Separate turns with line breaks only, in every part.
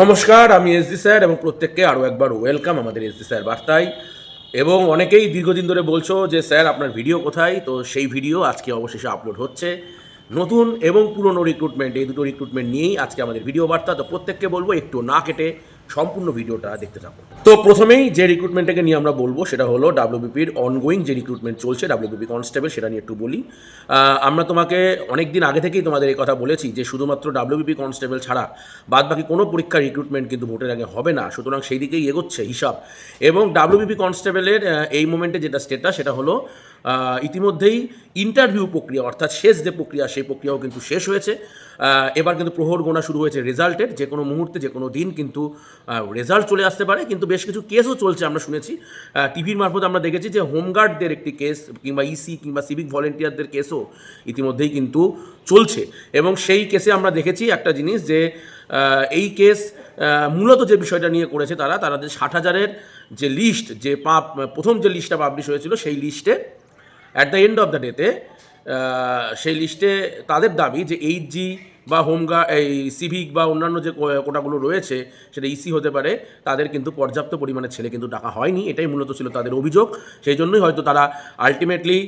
নমস্কার, আমি S D sir এবং প্রত্যেককে আরও একবার ওয়েলকাম আমাদের এস ডি স্যার বার্তায়। এবং অনেকেই দীর্ঘদিন ধরে বলছো যে, স্যার, আপনার ভিডিও কোথায়? তো সেই ভিডিও আজকে অবশেষে আপলোড হচ্ছে। নতুন এবং পুরনো রিক্রুটমেন্ট এই দুটো রিক্রুটমেন্ট নিয়েই আজকে আমাদের ভিডিও বার্তা। তো প্রত্যেককে বলব, একটু না কেটে সম্পূর্ণ ভিডিওটা দেখতে থাকো। তো প্রথমেই যে রিক্রুটমেন্টটাকে নিয়ে আমরা বলব, সেটা হলো ডাব্লিউবিপির অনগোয়িং যে রিক্রুটমেন্ট চলছে ডাব্লিউবিপি কনস্টেবল সেটা নিয়ে একটু বলি। আমরা তোমাকে অনেক দিন আগে থেকেই তোমাদের এই কথা বলেছি যে শুধুমাত্র ডাব্লিউবিপি কনস্টেবল ছাড়া বাদ বাকি কোনো পরীক্ষার রিক্রুটমেন্ট কিন্তু ভোটের আগে হবে না। সুতরাং সেই দিকেই এগোচ্ছে হিসাব। এবং ডাব্লিউবিপি কনস্টেবলের এই মোমেন্টে যেটা স্টেটাস সেটা হলো ইতিমধ্যেই ইন্টারভিউ প্রক্রিয়া, অর্থাৎ শেষ যে প্রক্রিয়া, সেই প্রক্রিয়াও কিন্তু শেষ হয়েছে। এবার কিন্তু প্রহর গোনা শুরু হয়েছে রেজাল্টের যে কোনো মুহূর্তে, যে কোনো দিন কিন্তু রেজাল্ট চলে আসতে পারে। কিন্তু বেশ কিছু কেসও চলছে আমরা শুনেছি। টিভির মারফত আমরা দেখেছি যে হোমগার্ডদের একটি কেস কিংবা ইসি কিংবা সিভিক ভলেন্টিয়ারদের কেসও ইতিমধ্যেই কিন্তু চলছে। এবং সেই কেসে আমরা দেখেছি একটা জিনিস যে এই কেস মূলত যে বিষয়টা নিয়ে করেছে তারা তারা যে ষাট হাজারের যে লিস্ট যে প্রথম যে লিস্টটা পাবলিশ হয়েছিল, সেই লিস্টে at the end of the ডেতে সেই লিস্টে তাদের দাবি যে এইট জি বা হোমগা এই সিভিক বা অন্যান্য যে কোটাগুলো রয়েছে, সেটা ইসি হতে পারে, তাদের কিন্তু পর্যাপ্ত পরিমাণে ছেলে কিন্তু ডাকা হয়নি, এটাই মূলত ছিল তাদের অভিযোগ। সেই জন্যই হয়তো তারা আলটিমেটলি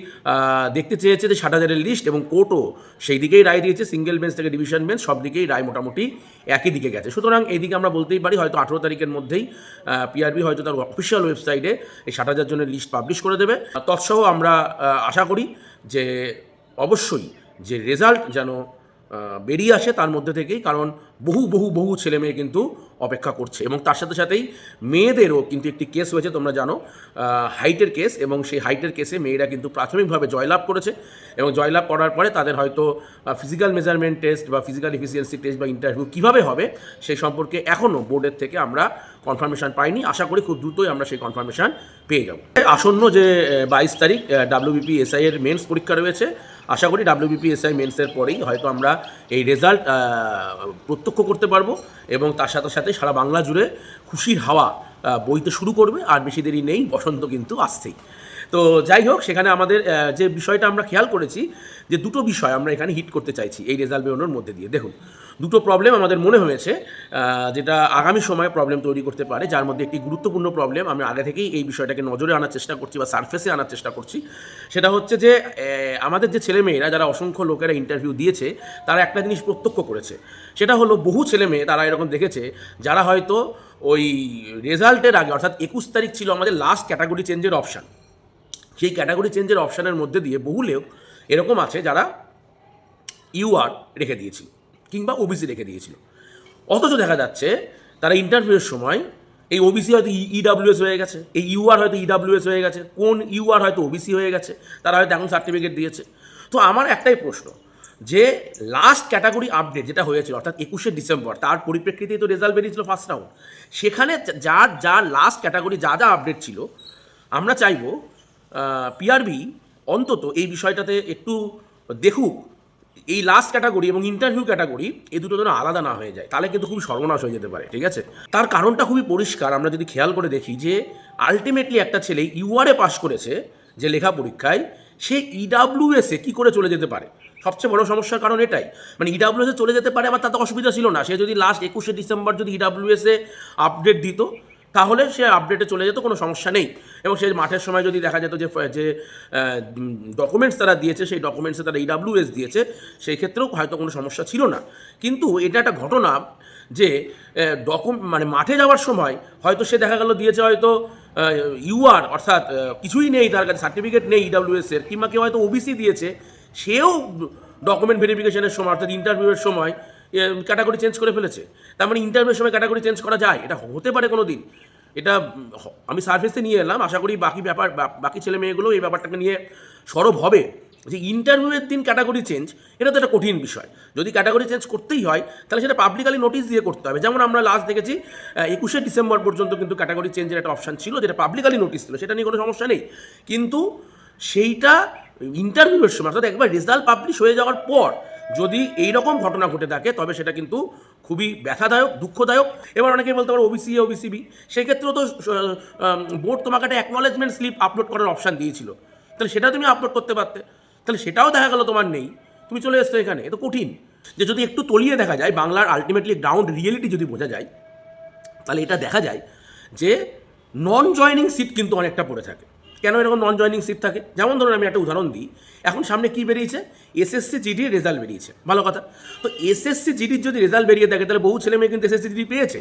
দেখতে চেয়েছে যে ষাট হাজারের লিস্ট এবং কোর্টও সেই দিকেই রায় দিয়েছে সিঙ্গেল বেঞ্চ থেকে ডিভিশন বেঞ্চ সব দিকেই রায় মোটামুটি একই দিকে গেছে। সুতরাং এইদিকে আমরা বলতেই পারি, হয়তো আঠেরো তারিখের মধ্যেই পিআরবি হয়তো তার অফিসিয়াল ওয়েবসাইটে এই ষাট হাজার জনের লিস্ট পাবলিশ করে দেবে। তৎসহ আমরা আশা করি যে অবশ্যই যে রেজাল্ট যেন বেরিয়ে আসে তার মধ্যে থেকেই, কারণ বহু বহু বহু ছেলে মেয়ে কিন্তু অপেক্ষা করছে। এবং তার সাথে সাথেই মেয়েদেরও কিন্তু একটি কেস হয়েছে, তোমরা জানো হাইটের কেস, এবং সেই হাইটের কেসে মেয়েরা কিন্তু প্রাথমিকভাবে জয়লাভ করেছে। এবং জয়লাভ করার পরে তাদের হয়তো ফিজিক্যাল মেজারমেন্ট টেস্ট বা ফিজিক্যাল এফিসিয়েন্সি টেস্ট বা ইন্টারভিউ কীভাবে হবে, সেই সম্পর্কে এখনও বোর্ডের থেকে আমরা কনফার্মেশন পাইনি। আশা করি খুব দ্রুতই আমরা সেই কনফার্মেশন পেয়ে যাব। আসন্ন যে বাইশ তারিখ ডাব্লিউবিপি এসআই এর মেন্স পরীক্ষা রয়েছে আশা করি ডাব্লিউবিপিএসআই মেন্সের পরেই হয়তো আমরা এই রেজাল্ট প্রত্যক্ষ করতে পারব এবং তার সাথে সাথে সারা বাংলা জুড়ে খুশির হাওয়া বইতে শুরু করবে, আর বেশি দেরি নেই, বসন্ত কিন্তু আসছেই। তো যাই হোক, সেখানে আমাদের যে বিষয়টা আমরা খেয়াল করেছি, যে দুটো বিষয় আমরা এখানে হিট করতে চাইছি এই রেজাল্ট বেরোনোর মধ্যে দিয়ে। দেখুন, দুটো প্রবলেম আমাদের মনে হয়েছে যেটা আগামী সময়ে প্রবলেম তৈরি করতে পারে, যার মধ্যে একটি গুরুত্বপূর্ণ প্রবলেম আমি আগে থেকেই এই বিষয়টাকে নজরে আনার চেষ্টা করছি বা সারফেসে আনার চেষ্টা করছি। সেটা হচ্ছে যে আমাদের যে ছেলেমেয়েরা, যারা অসংখ্য লোকেরা ইন্টারভিউ দিয়েছে, তারা একটা জিনিস প্রত্যক্ষ করেছে। সেটা হলো, বহু ছেলে মেয়ে তারা এরকম দেখেছে, যারা হয়তো ওই রেজাল্টের আগে, অর্থাৎ একুশ তারিখ ছিল আমাদের লাস্ট ক্যাটাগরি চেঞ্জের অপশান সেই ক্যাটাগরি চেঞ্জের অপশানের মধ্যে দিয়ে বহু লোক এরকম আছে যারা ইউআর রেখে দিয়েছিল কিংবা ওবিসি রেখে দিয়েছিল। অথচ দেখা যাচ্ছে তারা ইন্টারভিউয়ের সময় এই ওবিসি হয়তো ইডাব্লিউএস হয়ে গেছে, এই ইউআর হয়তো ইডাব্লিউএস হয়ে গেছে, কোন ইউআর হয়তো ওবিসি হয়ে গেছে, তারা হয়তো এখন সার্টিফিকেট দিয়েছে। তো আমার একটাই প্রশ্ন, যে লাস্ট ক্যাটাগরি আপডেট যেটা হয়েছিল, অর্থাৎ একুশে ডিসেম্বর, তার পরিপ্রেক্ষিতেই তো রেজাল্ট বেরিয়েছিল ফার্স্ট রাউন্ড সেখানে যার যা লাস্ট ক্যাটাগরি যা যা আপডেট ছিল, আমরা চাইব পিআরবি অন্তত এই বিষয়টাতে একটু দেখুক। এই লাস্ট ক্যাটাগরি এবং ইন্টারভিউ ক্যাটাগরি এই দুটো যেন আলাদা না হয়ে যায়, তাহলে কিন্তু খুবই সর্বনাশ হয়ে যেতে পারে, ঠিক আছে? তার কারণটা খুবই পরিষ্কার, আমরা যদি খেয়াল করে দেখি যে আলটিমেটলি একটা ছেলে ইউআরএ পাশ করেছে যে লেখা পরীক্ষায়, সে ইডাব্লিউএসে কী করে চলে যেতে পারে? সবচেয়ে বড় সমস্যার কারণ এটাই। মানে ইডাব্লিউএসে চলে যেতে পারে, আবার তাতে অসুবিধা ছিল না। সে যদি লাস্ট একুশে ডিসেম্বর যদি ইডাব্লিউএসে আপডেট দিত তাহলে সে আপডেটে চলে যেত, কোনো সমস্যা নেই। এবং সেই মাঠের সময় যদি দেখা যেত যে যে ডকুমেন্টস তারা দিয়েছে, সেই ডকুমেন্টসে তারা ইডাব্লিউএস দিয়েছে, সেই ক্ষেত্রেও হয়তো কোনো সমস্যা ছিল না। কিন্তু এটা একটা ঘটনা যে ডকু মানে মাঠে যাওয়ার সময় হয়তো সে দেখা গেল, দিয়েছে হয়তো ইউআর অর্থাৎ কিছুই নেই তার কাছে সার্টিফিকেট নেই ইডাব্লিউএস এর, কিংবা কেউ হয়তো ওবিসি দিয়েছে, সেও ডকুমেন্ট ভেরিফিকেশনের সময়, অর্থাৎ ইন্টারভিউয়ের সময় ক্যাটাগরি চেঞ্জ করে ফেলেছে। তার মানে ইন্টারভিউর সময় ক্যাটাগরি চেঞ্জ করা যায়, এটা হতে পারে কোনো দিন এটা আমি সার্ভিসে নিয়ে এলাম, আশা করি বাকি ব্যাপার বাকি ছেলে মেয়েগুলো এই ব্যাপারটাকে নিয়ে সরব হবে। যে ইন্টারভিউয়ের দিন ক্যাটাগরি চেঞ্জ এটা তো একটা কঠিন বিষয়। যদি ক্যাটাগরি চেঞ্জ করতেই হয়, তাহলে সেটা পাবলিকালি নোটিশ দিয়ে করতে হবে। যেমন আমরা লাস্ট দেখেছি একুশে ডিসেম্বর পর্যন্ত কিন্তু ক্যাটাগরি চেঞ্জের একটা অপশান ছিল, যেটা পাবলিকালি নোটিশ ছিল। সেটা নিয়ে কোনো সমস্যা নেই। কিন্তু সেইটা ইন্টারভিউয়ের সময়, অর্থাৎ একবার রেজাল্ট পাবলিশ হয়ে যাওয়ার পর যদি এই রকম ঘটনা ঘটে থাকে, তবে সেটা কিন্তু খুবই ব্যথাদায়ক, দুঃখদায়ক। এবার অনেকে বলতে পারো ওবিসি ওবিসিবি সেক্ষেত্রেও তো বোর্ড তোমাকে একটা অ্যাকনলেজমেন্ট স্লিপ আপলোড করার অপশান দিয়েছিল। তাহলে সেটা তুমি আপলোড করতে পারতে। তাহলে সেটাও দেখা গেলো তোমার নেই। তুমি চলে এসছো এখানে, এ তো কঠিন। যে যদি একটু তলিয়ে দেখা যায়, বাংলার আলটিমেটলি গ্রাউন্ড রিয়েলিটি যদি বোঝা যায়, তাহলে এটা দেখা যায় যে নন জয়নিং সিট কিন্তু অনেকটা পড়ে থাকে। কেন এরকম নন জয়নিং সিট থাকে? যেমন ধরুন আমি একটা উদাহরণ দিই। এখন সামনে কি বেরিয়েছে? এসএসসি জিডির রেজাল্ট বেরিয়েছে। ভালো কথা। তো এসএসসি জিডির যদি রেজাল্ট বেরিয়ে থাকে, তাহলে বহু ছেলে মেয়ে কিন্তু এসএসসি জিডি পেয়েছে।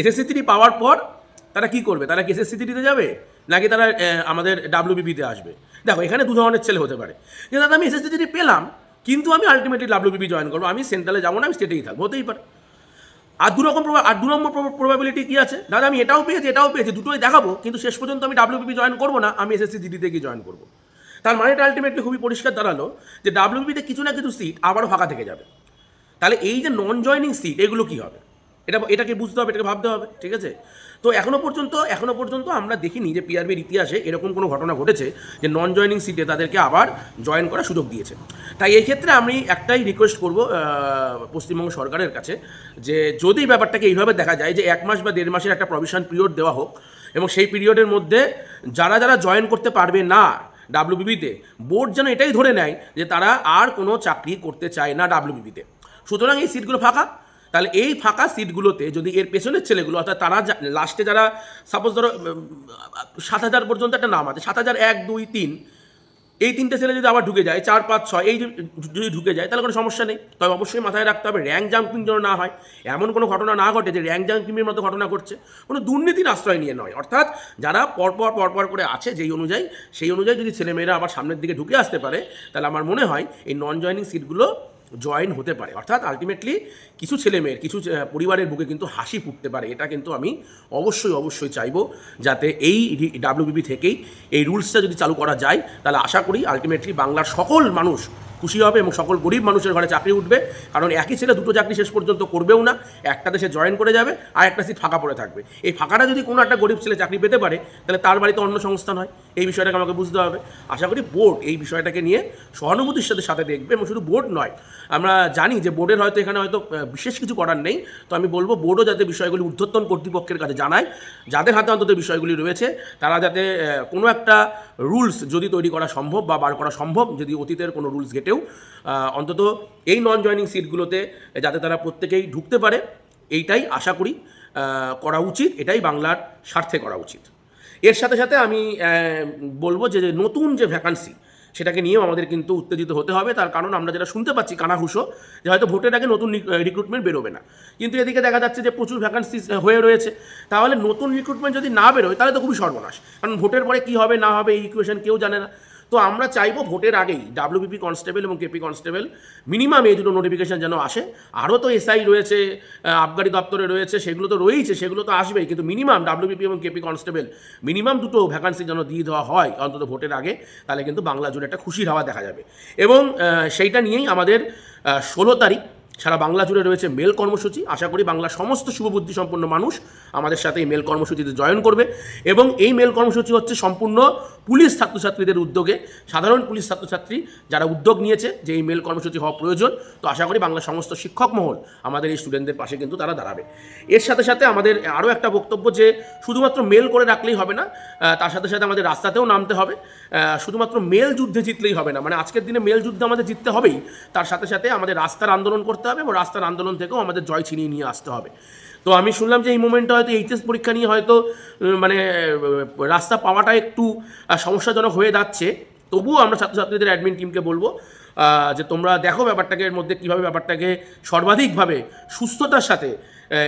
এসএসসি জিডি পাওয়ার পর তারা কি করবে? তারা কি এসএসসি জিডিতে যাবে? নাকি তারা আমাদের ডাব্লিউবিপিতে আসবে? দেখো, এখানে দু ধরনের ছেলে হতে পারে। যে, দাদা, আমি এসএসসি জিডি পেলাম, কিন্তু আমি আলটিমেটলি ডাব্লিউবিপি জয়েন করব। আমি সেন্ট্রালে যাব না, আমি স্টেটেই থাকব। হতেই পারে। আর দু রকম আর দু নম্বর প্রবাবিলিটি কি আছে? দাদা আমি এটাও পেয়েছি এটাও পেয়েছি, দুটোই দেখাবো, কিন্তু শেষ পর্যন্ত আমি ডাব্লিউপি জয়েন করব না, আমি এসএসসি জিডিতে গিয়ে জয়েন করব। তার মানেটা আলটিমেটলি খুবই পরিষ্কার দাঁড়াল যে ডাব্লিউপিতে কিছু না কিছু সিট আবারও ফাঁকা থেকে যাবে। তাহলে এই যে নন জয়নিং সিট এগুলো কি হবে? এটা, এটাকে বুঝতে হবে, এটাকে ভাবতে হবে, ঠিক আছে? তো এখনও পর্যন্ত এখনও পর্যন্ত আমরা দেখিনি যে পিআরবির ইতিহাসে এরকম কোনো ঘটনা ঘটেছে যে নন জয়নিং সিটে তাদেরকে আবার জয়েন করার সুযোগ দিয়েছে। তাই এই ক্ষেত্রে আমি একটাই রিকোয়েস্ট করব পশ্চিমবঙ্গ সরকারের কাছে যে যদি ব্যাপারটাকে এইভাবে দেখা যায় যে এক মাস বা দেড় মাসের একটা প্রভিশন পিরিয়ড দেওয়া হোক এবং সেই পিরিয়ডের মধ্যে যারা যারা জয়েন করতে পারবে না ডাব্লিউবিবিতে বোর্ড যেন এটাই ধরে নেয় যে তারা আর কোনো চাকরি করতে চায় না ডাব্লিউবিবিতে সুতরাং এই সিটগুলো ফাঁকা তাহলে এই ফাঁকা সিটগুলোতে যদি এর পেছনের ছেলেগুলো, অর্থাৎ তারা লাস্টে যারা সাপোজ ধরো সাত হাজার পর্যন্ত একটা নাম আছে, সাত হাজার এক, দুই, তিন, এই তিনটে ছেলে যদি আবার ঢুকে যায়, চার, পাঁচ, ছয়, এই যদি ঢুকে যায়, তাহলে কোনো সমস্যা নেই। তবে অবশ্যই মাথায় রাখতে হবে, র্যাঙ্ক জাম্পিং যেন না হয়, এমন কোনো ঘটনা না ঘটে যে র্যাঙ্ক জাম্পিংয়ের মতো ঘটনা ঘটছে। কোনো দুর্নীতির আশ্রয় নিয়ে নয়। অর্থাৎ যারা পরপর পরপর করে আছে যেই অনুযায়ী, সেই অনুযায়ী যদি ছেলেমেয়েরা আবার সামনের দিকে ঢুকে আসতে পারে, তাহলে আমার মনে হয় এই নন জয়নিং সিটগুলো জয়েন হতে পারে। অর্থাৎ আলটিমেটলি কিছু ছেলে মেয়ের কিছু পরিবারের বুকে কিন্তু হাসি ফুটতে পারে। এটা কিন্তু আমি অবশ্যই অবশ্যই চাইব যাতে এই ডাব্লিউবিবি থেকেই এই রুলসটা যদি চালু করা যায়, তাহলে আশা করি আলটিমেটলি বাংলার সকল মানুষ খুশি হবে এবং সকল গরিব মানুষের ঘরে চাকরি উঠবে। কারণ একই ছেলে দুটো চাকরি শেষ পর্যন্ত করবেও না, একটা দেশে জয়েন করে যাবে, আর একটা সিট ফাঁকা পড়ে থাকবে। এই ফাঁকাটা যদি কোনো একটা গরিব ছেলে চাকরি পেতে পারে, তাহলে তার বাড়িতে অন্য সংস্থান হয়। এই বিষয়টাকে আমাকে বুঝতে হবে। আশা করি বোর্ড এই বিষয়টাকে নিয়ে সহানুভূতির সাথে সাথে দেখবে এবং শুধু বোর্ড নয়, আমরা জানি যে বোর্ডের হয়তো এখানে হয়তো বিশেষ কিছু করার নেই। তো আমি বলব বোর্ডও যাতে বিষয়গুলি ঊর্ধ্বতন কর্তৃপক্ষের কাছে জানায়, যাদের হাতে অন্তত বিষয়গুলি রয়েছে, তারা যাতে কোনো একটা রুলস যদি তৈরি করা সম্ভব বা বার করা সম্ভব, যদি অতীতের কোনো রুলস ঘেটেও আহ, অন্তত এই নন জয়নিং সিটগুলোতে যাতে তারা প্রত্যেকেই ঢুকতে পারে এইটাই আশা করি করা উচিত এটাই বাংলার স্বার্থে করা উচিত। এর সাথে সাথে আমি বলব যে যে নতুন যে ভ্যাকান্সি সেটাকে নিয়েও আমাদের কিন্তু উত্তেজিত হতে হবে তার কারণ আমরা যেটা শুনতে পাচ্ছি কানাঘুষো যে হয়তো ভোটের আগে নতুন রিক্রুটমেন্ট বেরোবে না। কিন্তু এদিকে দেখা যাচ্ছে যে প্রচুর ভ্যাকান্সি হয়ে রয়েছে। তাহলে নতুন রিক্রুটমেন্ট যদি না বেরোয় তাহলে তো খুবই সর্বনাশ। কারণ ভোটের পরে কী হবে না হবে এই ইকুয়েশন কেউ জানে না। তো আমরা চাইব ভোটের আগেই ডাব্লিউবিপি কনস্টেবল এবং কেপি কনস্টেবল মিনিমাম এই দুটো নোটিফিকেশান যেন আসে। আরও তো এসআই রয়েছে আবগারি দপ্তরে রয়েছে, সেগুলো তো রয়েইছে, সেগুলো তো আসবেই। কিন্তু মিনিমাম ডাব্লিউবিপি এবং কেপি কনস্টেবল মিনিমাম দুটো ভ্যাকান্সি যেন দিয়ে দেওয়া হয় অন্তত ভোটের আগে, তাহলে কিন্তু বাংলা জুড়ে একটা খুশির হাওয়া দেখা যাবে। এবং সেইটা নিয়েই আমাদের ষোলো তারিখ সারা বাংলা জুড়ে রয়েছে মেল কর্মসূচি। আশা করি বাংলার সমস্ত শুভবুদ্ধি সম্পন্ন মানুষ আমাদের সাথে এই মেল কর্মসূচিতে জয়েন করবে এবং এই মেল কর্মসূচি হচ্ছে সম্পূর্ণ পুলিশ ছাত্রছাত্রীদের উদ্যোগে। সাধারণ পুলিশ ছাত্রছাত্রী যারা উদ্যোগ নিয়েছে যে এই মেল কর্মসূচি হওয়া প্রয়োজন, তো আশা করি বাংলার সমস্ত শিক্ষক মহল আমাদের এই স্টুডেন্টদের পাশে কিন্তু তারা দাঁড়াবে। এর সাথে সাথে আমাদের আরও একটা বক্তব্য যে শুধুমাত্র মেল করে রাখলেই হবে না তার সাথে সাথে আমাদের রাস্তাতেও নামতে হবে। শুধুমাত্র মেল যুদ্ধে জিতলেই হবে না মানে আজকের দিনে মেল যুদ্ধে আমাদের জিততে হবেই। তার সাথে সাথে আমাদের রাস্তার আন্দোলন করতে হবে এবং রাস্তার আন্দোলন থেকেও আমাদের জয় ছিনিয়ে নিয়ে আসতে হবে। তো আমি শুনলাম যে এই মুমেন্টটা হয়তো এইচএস পরীক্ষা নিয়ে হয়তো মানে রাস্তা পাওয়াটা একটু সমস্যাজনক হয়ে যাচ্ছে। তবুও আমরা ছাত্রছাত্রীদের অ্যাডমিন টিমকে বলব যে তোমরা দেখো ব্যাপারটাকে, এর মধ্যে কীভাবে ব্যাপারটাকে সর্বাধিকভাবে সুস্থতার সাথে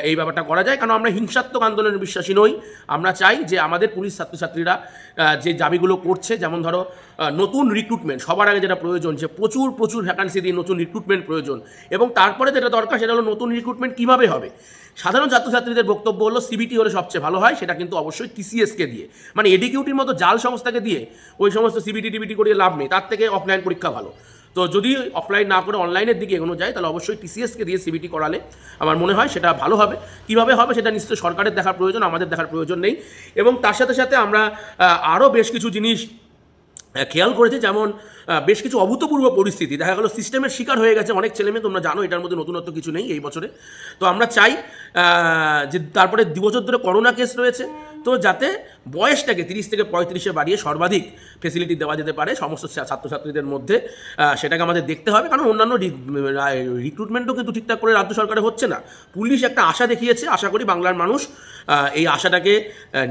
এই ব্যাপারটা করা যায়। কারণ আমরা হিংসাত্মক আন্দোলনের বিশ্বাসী নই। আমরা চাই যে আমাদের পুলিশ ছাত্রছাত্রীরা যে দাবিগুলো করছে, যেমন ধরো নতুন রিক্রুটমেন্ট সবার আগে যেটা প্রয়োজন, যে প্রচুর প্রচুর ভ্যাকান্সি দিয়ে নতুন রিক্রুটমেন্ট প্রয়োজন। এবং তারপরে যেটা দরকার, সেটা হলো নতুন রিক্রুটমেন্ট কীভাবে হবে? সাধারণ ছাত্রছাত্রীদের বক্তব্য হলো, সিবিটি হলে সবচেয়ে ভালো হয়। সেটা কিন্তু অবশ্যই টিসিএসকে দিয়ে। মানে এডিকিউটির মতো জাল সংস্থাকে দিয়ে, ওই সমস্ত সিবিটি টিবিটি করিয়ে লাভ নেই। তার থেকে অফলাইন পরীক্ষা ভালো। তো যদি অফলাইন না করে অনলাইনের দিকে এগোনো যায়, তাহলে অবশ্যই টিসিএসকে দিয়ে সিবিটি করালে আমার মনে হয় সেটা ভালো হবে। কীভাবে হবে সেটা নিশ্চয়ই সরকারের দেখার প্রয়োজন, আমাদের দেখার প্রয়োজন নেই। এবং তার সাথে সাথে আমরা আরও বেশ কিছু জিনিস খেয়াল করেছে, যেমন বেশ কিছু অভূতপূর্ব পরিস্থিতি। দেখা গেল সিস্টেমের শিকার হয়ে গেছে অনেক ছেলেমেয়ে তোমরা জানো এটার মধ্যে নতুনত্ব কিছু নেই এই বছরে। তো আমরা চাই যে তারপরে দু বছর ধরে করোনা কেস রয়েছে তো যাতে বয়সটাকে তিরিশ থেকে পঁয়ত্রিশে বাড়িয়ে সর্বাধিক ফেসিলিটি দেওয়া যেতে পারে সমস্ত ছাত্রছাত্রীদের মধ্যে সেটাকে আমাদের দেখতে হবে। কারণ অন্যান্য রিক্রুটমেন্টও কিন্তু ঠিকঠাক করে রাজ্য সরকারে হচ্ছে না। পুলিশ একটা আশা দেখিয়েছে, আশা করি বাংলার মানুষ এই আশাটাকে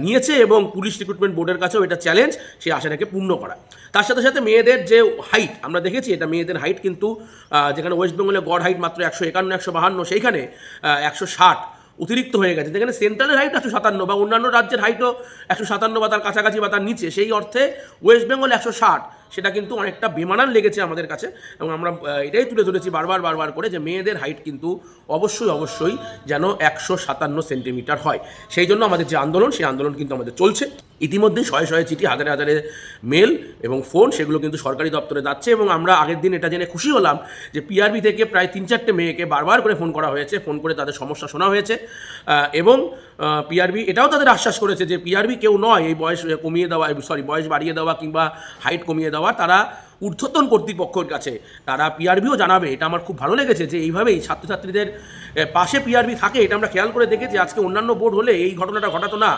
নিয়েছে এবং পুলিশ রিক্রুটমেন্ট বোর্ডের কাছেও এটা চ্যালেঞ্জ সেই আশাটাকে পূর্ণ করা। তার সাথে সাথে মেয়েদের যে হাইট আমরা দেখেছি এটা মেয়েদের হাইট কিন্তু যেখানে ওয়েস্ট বেঙ্গলে গড় হাইট মাত্র একশো একান্ন, একশো বাহান্ন, সেইখানে একশো ষাট অতিরিক্ত হয়ে গেছে। যেখানে সেন্ট্রালের হাইট একশো সাতান্ন বা অন্যান্য রাজ্যের হাইটও একশো সাতান্ন বা তার কাছাকাছি বা তার নিচে। সেই অর্থে ওয়েস্ট বেঙ্গল একশো ষাট। সেটা কিন্তু অনেকটা বেমানান লেগেছে আমাদের কাছে এবং আমরা এটাই তুলে ধরেছি বারবার বারবার করে যে মেয়েদের হাইট কিন্তু অবশ্যই অবশ্যই যেন একশো সাতান্ন সেন্টিমিটার হয়। সেই জন্য আমাদের যে আন্দোলন, সেই আন্দোলন কিন্তু আমাদের চলছে। ইতিমধ্যেই শয়ে শয়ে চিঠি, হাজারে হাজারে মেল এবং ফোন সেগুলো কিন্তু সরকারি দপ্তরে যাচ্ছে এবং আমরা আগের দিন এটা জেনে খুশি হলাম যে পিআরবি থেকে প্রায় তিন চারটে মেয়েকে বারবার করে ফোন করা হয়েছে ফোন করে তাদের সমস্যা শোনা হয়েছে। এবং পিআরবি এটাও তাদের আশ্বাস করেছে যে পিআরবি কেউ নয়, এই বয়স কমিয়ে দেওয়া সরি বয়স বাড়িয়ে দেওয়া কিংবা হাইট কমিয়ে দেওয়া তারা ঊর্ধ্বতন কর্তৃপক্ষের কাছে, তারা পিআরবিও জানাবে। এটা আমার খুব ভালো লেগেছে যে এইভাবেই ছাত্রছাত্রীদের পাশে পিআরবি থাকে, এটা আমরা খেয়াল করে দেখেছি। আজকে অন্যান্য বোর্ড হলে এই ঘটনাটা ঘটাতো না।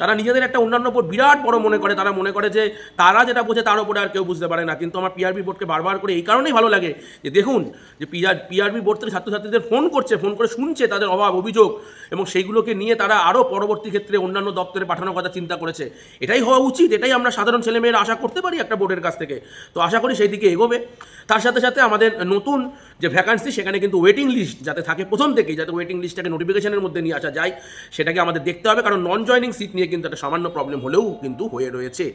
তারা নিজেদের একটা অন্যান্য বোর্ড বিরাট বড় মনে করে, তারা মনে করে যে তারা যেটা বোঝে তার উপরে আর কেউ বুঝতে পারে না। কিন্তু আমার পিআরবি বোর্ডকে বারবার করে এই কারণেই ভালো লাগে যে দেখুন, যে পিআর পিআরবি বোর্ড থেকে ছাত্রছাত্রীদের ফোন করছে ফোন করে শুনছে তাদের অভাব, অভিযোগ এবং সেইগুলোকে নিয়ে তারা আরও পরবর্তী ক্ষেত্রে অন্যান্য দপ্তরে পাঠানোর কথা চিন্তা করেছে। এটাই হওয়া উচিত, এটাই আমরা সাধারণ ছেলেমেয়েরা আশা করতে পারি একটা বোর্ডের কাছ থেকে। তো আশা করি সেই দিকে এগোবে। তার সাথে সাথে আমাদের নতুন যে ভ্যাকান্সি সেখানে কিন্তু ওয়েটিং লিস্ট যাতে থাকে প্রথম থেকেই, যাতে ওয়েটিং লিস্টটাকে নোটিফিকেশনের মধ্যে নিয়ে আসা যায়, সেটাকে আমাদের দেখতে হবে। কারণ নন জয়নিং সিট নিয়ে কিন্তু একটা সামান্য প্রবলেম হলেও কিন্তু হয়ে রয়েছে।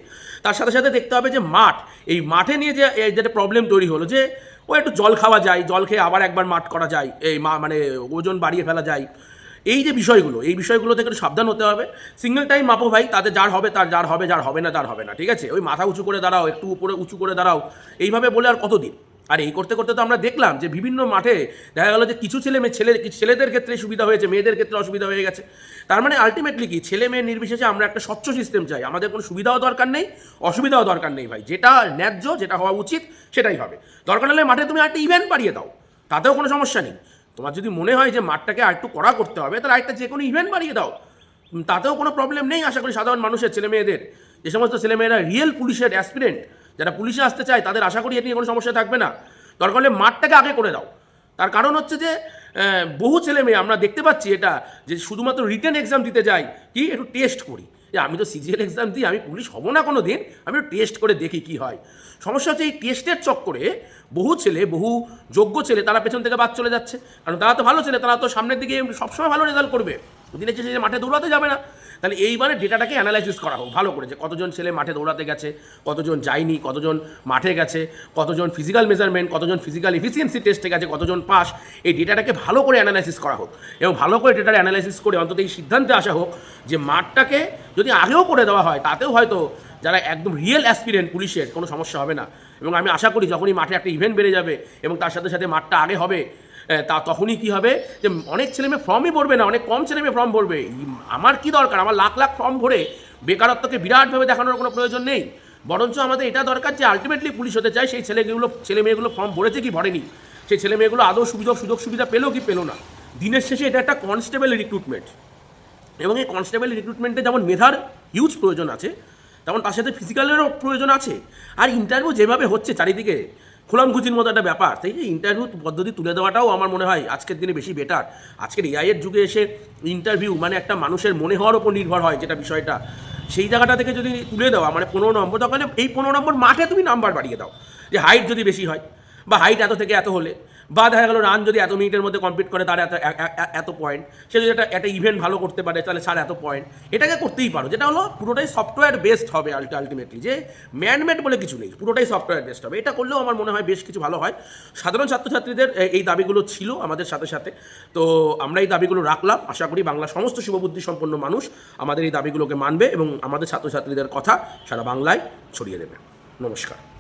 তার সাথে সাথে দেখতে হবে যে মাঠ, এই মাঠে নিয়ে যে যেটা প্রবলেম তৈরি হলো যে, ও একটু জল খাওয়া যায়, জল খেয়ে আবার একবার মাঠ করা যায়, এই মানে ওজন বাড়িয়ে ফেলা যায়। এই যে বিষয়গুলো, এই বিষয়গুলো থেকে সাবধান হতে হবে। সিঙ্গেল টাইম মাপো ভাই তাদের যার হবে তার, যার হবে যার হবে না তার হবে না, ঠিক আছে? ওই মাথা উঁচু করে দাঁড়াও, একটু উপরে উঁচু করে দাঁড়াও। এইভাবে বলে আর কতদিন? আর এই করতে করতে তো আমরা দেখলাম যে বিভিন্ন মাঠে দেখা গেলো যে কিছু ছেলে মেয়ে, ছেলে ছেলেদের ক্ষেত্রে সুবিধা হয়েছে, মেয়েদের ক্ষেত্রে অসুবিধা হয়ে গেছে। তার মানে আলটিমেটলি কি? ছেলে মেয়ে নির্বিশেষে আমরা একটা স্বচ্ছ সিস্টেম চাই। আমাদের কোনো সুবিধাও দরকার নেই, অসুবিধাও দরকার নেই ভাই। যেটা ন্যায্য, যেটা হওয়া উচিত, সেটাই হবে। দরকার হলে মাঠে তুমি একটা ইভেন্ট বাড়িয়ে দাও। তাতেও কোনো সমস্যা নেই। তোমার যদি মনে হয় যে মাঠটাকে আর একটু কড়া করতে হবে, তাহলে একটা যে কোনো ইভেন্ট বাড়িয়ে দাও। তাতেও কোনো প্রবলেম নেই, আশা করি সাধারণ মানুষের, ছেলে মেয়েদের। যে সমস্ত ছেলেমেয়েরা রিয়েল পুলিশের অ্যাসপিরেন্ট যারা পুলিশে আসতে চায়, তাদের আশা করি এ নিয়ে কোনো সমস্যা থাকবে না। দরকার হলে মাঠটাকে আগে করে দাও। তার কারণ হচ্ছে যে বহু ছেলে মেয়ে, আমরা দেখতে পাচ্ছি এটা, যে শুধুমাত্র রিটেন এক্সাম দিতে যাই, কি একটু টেস্ট করি। যে আমি তো সিজিএল এক্সাম দিই, আমি পুলিশ হব না কোনো দিন আমি একটু টেস্ট করে দেখি কি হয়। সমস্যা হচ্ছে এই টেস্টের চক্করে বহু ছেলে, বহু যোগ্য ছেলে, তারা পেছন থেকে বাদ চলে যাচ্ছে। কারণ তারা তো ভালো ছেলে, তারা তো সামনের দিকে সবসময় ভালো রেজাল্ট করবে। দিনের শেষে মাঠে দৌড়াতে যাবে না। তাহলে এইবারে ডেটাটাকে অ্যানালাইসিস করা হোক, ভালো করে যে কতজন ছেলে মাঠে দৌড়াতে গেছে, কতজন যায়নি, কতজন মাঠে গেছে, কতজন ফিজিক্যাল মেজারমেন্ট কতজন ফিজিক্যাল এফিসিয়েন্সি টেস্টে গেছে, কতজন পাস এই ডেটাটাকে ভালো করে অ্যানালাইসিস করা হোক। এবং ভালো করে ডেটার অ্যানালাইসিস করে অন্তত এই সিদ্ধান্তে আসা হোক যে মাঠটাকে যদি আগেও করে দেওয়া হয়, তাতেও হয়তো যারা একদম রিয়েল অ্যাসপিরেন্ট পুলিশের কোনো সমস্যা হবে না। এবং আমি আশা করি যখনই মাঠে একটা ইভেন্ট বেড়ে যাবে এবং তার সাথে সাথে মাঠটা আগে হবে তা তখনই কি হবে? যে অনেক ছেলেমেয়ে ফর্মই ভরবে না, অনেক কম ছেলেমেয়ে ফর্ম ভরবে। আমার কি দরকার? আমার লাখ লাখ ফর্ম ভরে বেকারত্বকে বিরাটভাবে দেখানোর কোনো প্রয়োজন নেই। বরঞ্চ আমাদের এটা দরকার যে আলটিমেটলি পুলিশ হতে চায়, সেই ছেলেগুলো, ছেলে মেয়েগুলো ফর্ম ভরেছে কি ভরেনি? সেই ছেলে মেয়েগুলো আদৌ সুবিধা সুযোগ সুবিধা পেল কি পেল না? দিনের শেষে এটা একটা কনস্টেবল রিক্রুটমেন্ট এবং এই কনস্টেবল রিক্রুটমেন্টে যেমন মেধার হিউজ প্রয়োজন আছে, তেমন তার সাথে ফিজিক্যালেরও প্রয়োজন আছে। আর ইন্টারভিউ যেভাবে হচ্ছে চারিদিকে খোলামখুচির মতো একটা ব্যাপার। তাই ইন্টারভিউ পদ্ধতি তুলে দেওয়াটাও আমার মনে হয় আজকের দিনে বেশি বেটার আজকের এআইয়ের যুগে এসে ইন্টারভিউ মানে একটা মানুষের মনে হওয়ার উপর নির্ভর হয় যেটা বিষয়টা। সেই জায়গাটা থেকে যদি তুলে দেওয়া মানে পনেরো নম্বর তখন এই পনেরো নম্বর মাঠে তুমি নাম্বার বাড়িয়ে দাও। যে হাইট যদি বেশি হয় বা হাইট এত থেকে এত হলে। বা দেখা গেলো রান যদি এত মিনিটের মধ্যে কমপ্লিট করে তার এত এত পয়েন্ট সে যদি একটা একটা ইভেন্ট ভালো করতে পারে, তাহলে সার এত পয়েন্ট এটাকে করতেই পারো। যেটা হলো, পুরোটাই সফটওয়্যার বেসড হবে আলটিমেটলি যে ম্যানমেড বলে কিছু নেই। পুরোটাই সফটওয়্যার বেসড হবে। এটা করলেও আমার মনে হয় বেশ কিছু ভালো হয়। সাধারণ ছাত্রছাত্রীদের এই দাবিগুলো ছিল আমাদের সাথে সাথে। তো আমরা এই দাবিগুলো রাখলাম। আশা করি বাংলার সমস্ত শুভবুদ্ধি সম্পন্ন মানুষ আমাদের এই দাবিগুলোকে মানবে এবং আমাদের ছাত্রছাত্রীদের কথা সারা বাংলায় ছড়িয়ে দেবে। নমস্কার।